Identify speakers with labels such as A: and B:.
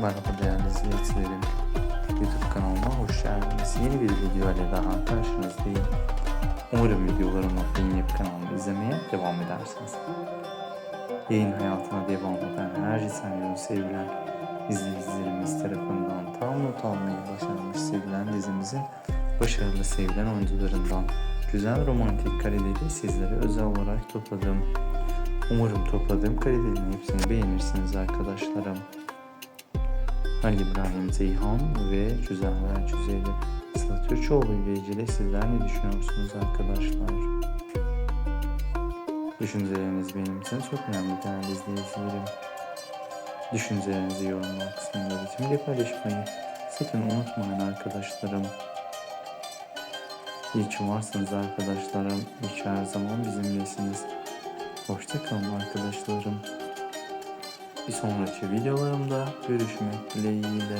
A: Merhaba değerli izleyicilerim. YouTube kanalıma hoş geldiniz. Yeni bir video ile daha karşınızdayım. Umarım videolarımı beğenip kanalımı izlemeye devam edersiniz. Yayın hayatına devam eden her senaryo sevilen izleyicilerimiz tarafından tam not almayı başarmış sevilen dizimizin başarılı sevilen oyuncularından güzel romantik kareleri sizlere özel olarak topladım. Umarım topladığım karelerin hepsini beğenirsiniz arkadaşlarım. Ali İbrahim Zeyhan ve Cüzerler Cüzeyli Sıla Türkçoğlu ile ilgili sizler ne düşünüyorsunuz arkadaşlar? Düşünceleriniz benim için çok önemli değerli izleyicilerim. Düşüncelerinizi yorumlar kısmında bizimle paylaşmayı sakın unutmayın arkadaşlarım. İyi ki varsınız arkadaşlarım. İyi ki her zaman bizimlesiniz. Hoşçakalın arkadaşlarım. Bir sonraki videolarımda görüşmek dileğiyle.